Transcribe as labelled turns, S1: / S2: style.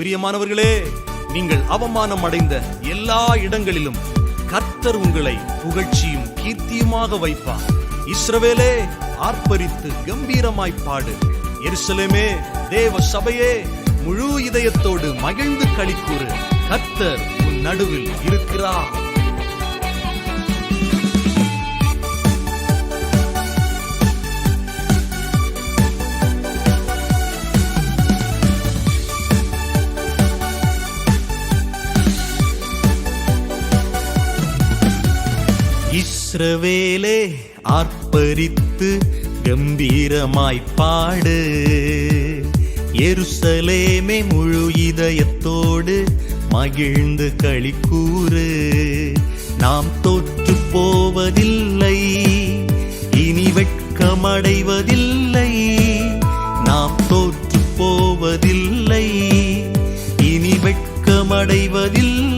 S1: பிரியமானவர்களே நீங்கள் அவமானம் அடைந்த எல்லா இடங்களிலும் கர்த்தர் உங்களை புகழ்ச்சியும் கீர்த்தியுமாக வைப்பார். இஸ்ரவேலே ஆர்ப்பரித்து கம்பீரமாய் பாடு. எருசலேமே தேவ சபையே முழு இதயத்தோடு மகிழ்ந்து களிக்கூறு. கர்த்தர் உன் நடுவில் இருக்கிறார். இஸ்ரவேலே ஆர்ப்பரித்து கம்பீரமாய் பாடு. எருசலேமே முழு இதயத்தோடு மகிழ்ந்து களிக்கூறு. நாம் தோற்று போவதில்லை இனி வெட்கமடைவதில்லை. நாம் தோற்று போவதில்லை இனி வெட்கமடைவதில்லை.